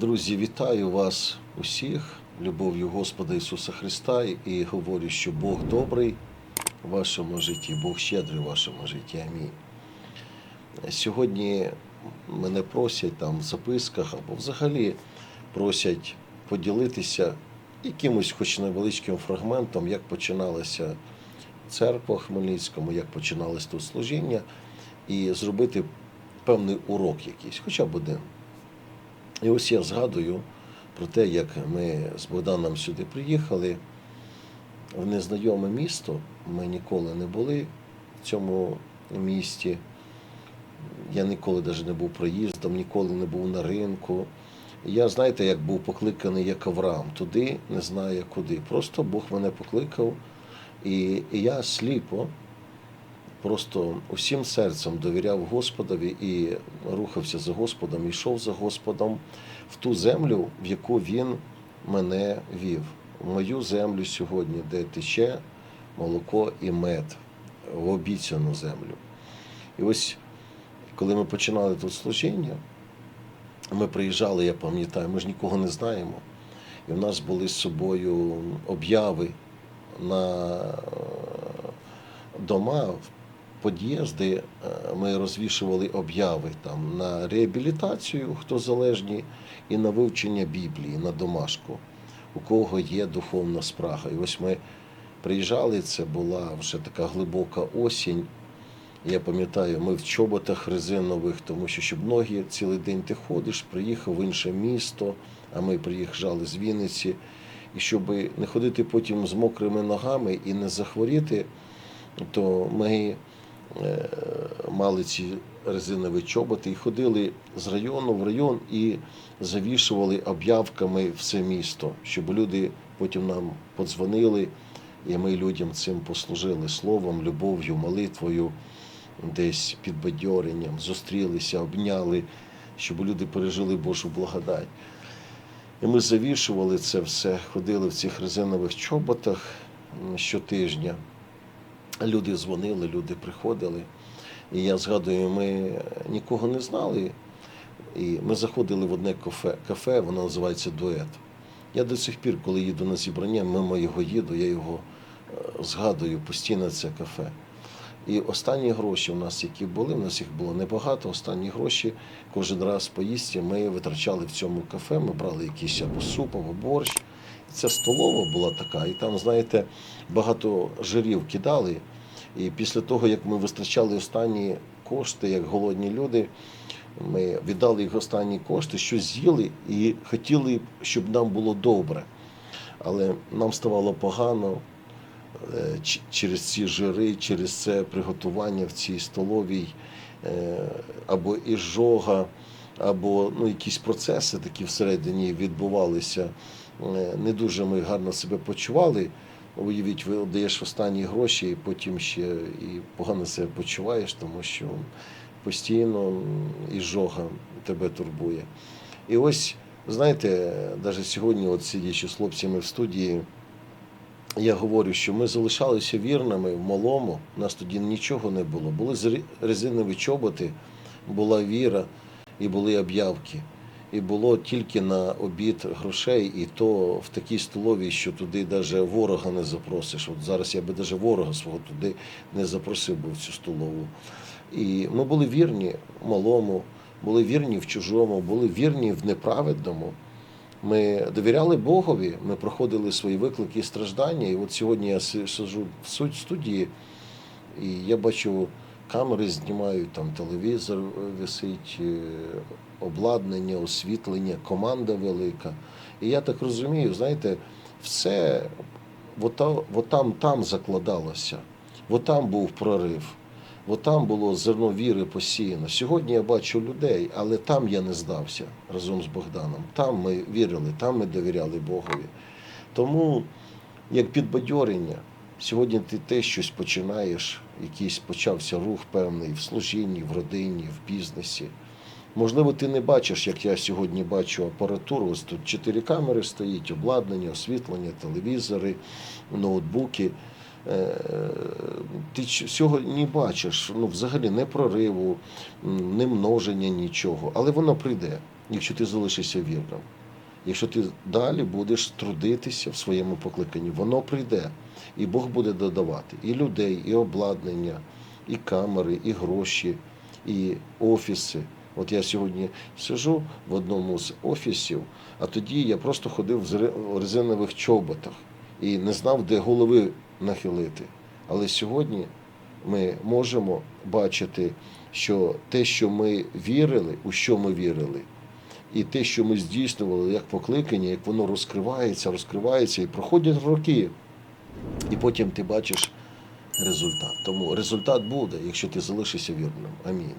Друзі, вітаю вас усіх любов'ю Господа Ісуса Христа і говорю, що Бог добрий в вашому житті, Бог щедрий в вашому житті. Амінь. Сьогодні мене просять там в записках або взагалі просять поділитися якимось хоч невеличким фрагментом, як починалася церква в Хмельницькому, як починалось тут служіння, і зробити певний урок якийсь, хоча б один. І ось я згадую про те, як ми з Богданом сюди приїхали в незнайоме місто. Ми ніколи не були в цьому місті. Я ніколи навіть не був проїздом, ніколи не був на ринку. Я, знаєте, як був покликаний як Авраам, туди не знаю куди. Просто Бог мене покликав, і, і я сліпо, просто усім серцем довіряв Господові і рухався за Господом, йшов за Господом в ту землю, в яку Він мене вів. В мою землю сьогодні, де тече молоко і мед, в обіцяну землю. І ось коли ми починали тут служіння, ми приїжджали, я пам'ятаю, ми ж нікого не знаємо. І в нас були з собою обяви на е, дома, під'їзди. Е, Ми розвішували обяви там на реабілітацію, хто залежні, і на вивчення Біблії, на домашку, у кого є духовна спрага. І ось ми приїжджали, це була вже така глибока осінь. Я пам'ятаю, ми в чоботах резинових, тому що щоб ноги цілий день ти ходиш, приїхав в інше місто, а ми приїжджали з Вінниці. І щоб не ходити потім з мокрими ногами і не захворіти, то ми мали ці резинові чоботи і ходили з району в район і завішували об'явками все місто, щоб люди потім нам подзвонили, і ми людям цим послужили словом, любов'ю, молитвою десь підбадьоренням, зустрілися, обняли, щоб люди пережили Божу благодать. І ми завішували це все, ходили в цих резинових чоботах щотижня. Люди дзвонили, люди приходили. І я згадую, ми нікого не знали. І ми заходили в одне кафе, кафе воно називається Дует. Я до сих пір, коли їду на зібрання, мимо його їду, я його е, згадую постійно це кафе. І останні гроші у нас, які були, у нас їх було небагато. Останні гроші кожен раз поїсті ми витрачали в цьому кафе. Ми брали якийсь або суп, або борщ. Ця столова була така, і там, знаєте, багато жирів кидали. І після того, як ми витрачали останні кошти, як голодні люди, ми віддали їх останні кошти, щось з'їли і хотіли, щоб нам було добре. Але нам ставало погано е, через ці жири, через це приготування в цій столовій, е, або іжога, або ну, якісь процеси такі всередині відбувалися. Е, Не дуже ми гарно себе почували. Уявіть, ви даєш останні гроші, і потім ще і погано себе почуваєш, тому що постійно іжога тебе турбує. І ось, знаєте, навіть сьогодні, от сидячи з хлопцями в студії, я говорю, що ми залишалися вірними в малому, у нас тоді нічого не було. Були резинові чоботи, була віра і були об'явки. І було тільки на обід грошей, і то в такій столовій, що туди навіть ворога не запросиш. От зараз я би навіть ворога свого туди не запросив би в цю столову. І ми були вірні малому, були вірні в чужому, були вірні в неправедному. Ми довіряли Богові, ми проходили свої виклики і страждання. І от сьогодні я си- сиджу в суть студії, і я бачу, камери знімають, там телевізор е, висить, е, обладнання, освітлення, команда велика. І я так розумію, знаєте, все от, от там, там закладалося, от там був прорив. Бо там було зерно віри посіяно. Сьогодні я бачу людей, але там я не здався разом з Богданом. Там ми вірили, там ми довіряли Богові. Тому, як підбадьорення, сьогодні ти теж щось починаєш, якийсь почався рух певний в служінні, в родині, в бізнесі. Можливо, ти не бачиш, як я сьогодні бачу апаратуру. Ось тут чотири камери стоїть, обладнання, освітлення, телевізори, ноутбуки. Е, Ти не бачиш, ну взагалі не прориву, не множення нічого, але воно прийде. якщо ти залишишся вірним. Якщо ти далі будеш трудитися в своєму покликанні, воно прийде. І Бог буде додавати і людей, і обладнання, і камери, і гроші, і офіси. От я сьогодні сижу в одному з офісів, а тоді я просто ходив в резинових чоботах і не знав, де голови нахилити. Але сьогодні ми можемо бачити, що те, що ми вірили, у що ми вірили, і те, що ми здійснювали як покликання, як воно розкривається, розкривається, і проходять роки, і потім ти бачиш результат. Тому результат буде, якщо ти залишишся вірним. Амінь.